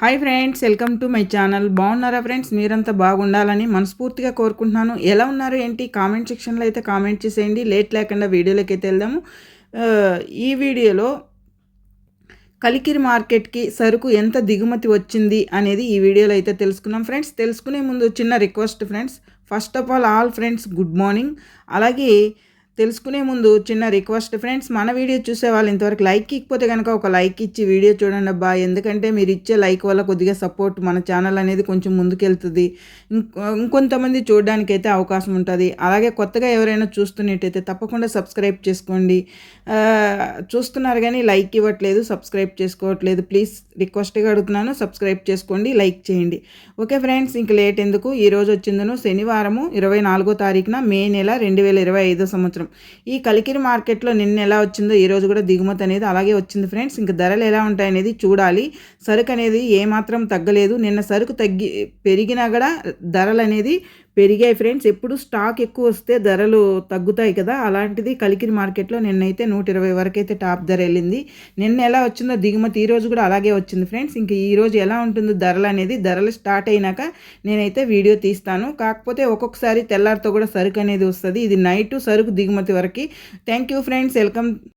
Hi friends welcome to my channel. బాగున్నారా friends? మీరంతా బాగుండాలని మనస్ఫూర్తిగా కోరుకుంటున్నాను. ఎలా ఉన్నారు ఏంటి? కామెంట్ సెక్షన్లో అయితే కామెంట్ చేసేయండి. లేట్ లేకుండా వీడియోలోకి అయితే వెళ్దాము. ఈ వీడియోలో కలికిరి మార్కెట్కి సరుకు ఎంత దిగుమతి వచ్చింది అనేది ఈ వీడియోలో అయితే తెలుసుకున్నాం ఫ్రెండ్స్. తెలుసుకునే ముందు చిన్న request friends. First of all all friends good morning. అలాగే తెలుసుకునే ముందు చిన్న రిక్వెస్ట్ ఫ్రెండ్స్ మన వీడియో చూసే వాళ్ళు ఇంతవరకు లైక్ ఇకపోతే కనుక ఒక లైక్ ఇచ్చి వీడియో చూడండి అబ్బా. ఎందుకంటే మీరు ఇచ్చే లైక్ వల్ల కొద్దిగా సపోర్ట్ మన ఛానల్ అనేది కొంచెం ముందుకెళ్తుంది. ఇంకొంతమంది చూడడానికి అయితే అవకాశం ఉంటుంది. అలాగే కొత్తగా ఎవరైనా చూస్తున్నట్టయితే తప్పకుండా సబ్స్క్రైబ్ చేసుకోండి. చూస్తున్నారు కానీ లైక్ ఇవ్వట్లేదు సబ్స్క్రైబ్ చేసుకోవట్లేదు. ప్లీజ్ రిక్వెస్ట్గా అడుగుతున్నాను సబ్స్క్రైబ్ చేసుకోండి లైక్ చేయండి. ఓకే ఫ్రెండ్స్ ఇంక లేట్ ఎందుకు? ఈ రోజు వచ్చిందను శనివారము ఇరవై నాలుగో తారీఖున మే నెల రెండు వేల ఇరవై ఐదో సంవత్సరం. ఈ కలికిరి మార్కెట్లో నిన్న ఎలా వచ్చిందో ఈ రోజు కూడా దిగుమతి అనేది అలాగే వచ్చింది ఫ్రెండ్స్. ఇంకా ధరలు ఎలా ఉంటాయనేది చూడాలి. సరుకు అనేది ఏమాత్రం తగ్గలేదు. నిన్న సరుకు తగ్గి పెరిగినా కూడా ధరలు అనేది పెరిగాయి ఫ్రెండ్స్. ఎప్పుడు స్టాక్ ఎక్కువ వస్తే ధరలు తగ్గుతాయి కదా. అలాంటిది కలికిరి మార్కెట్లో నిన్నైతే నూట ఇరవై వరకు అయితే టాప్ ధర వెళ్ళింది. నిన్న ఎలా వచ్చిందో దిగుమతి ఈ రోజు కూడా అలాగే వచ్చింది ఫ్రెండ్స్. ఇంక ఈ రోజు ఎలా ఉంటుందో ధరలు అనేది ధరలు స్టార్ట్ అయినాక నేనైతే వీడియో తీస్తాను. కాకపోతే ఒక్కొక్కసారి తెల్లారితో కూడా సరుకు అనేది వస్తుంది. ఇది నైట్ సరుకు దిగుమతి వరకు. Thank you friends. వెల్కమ్.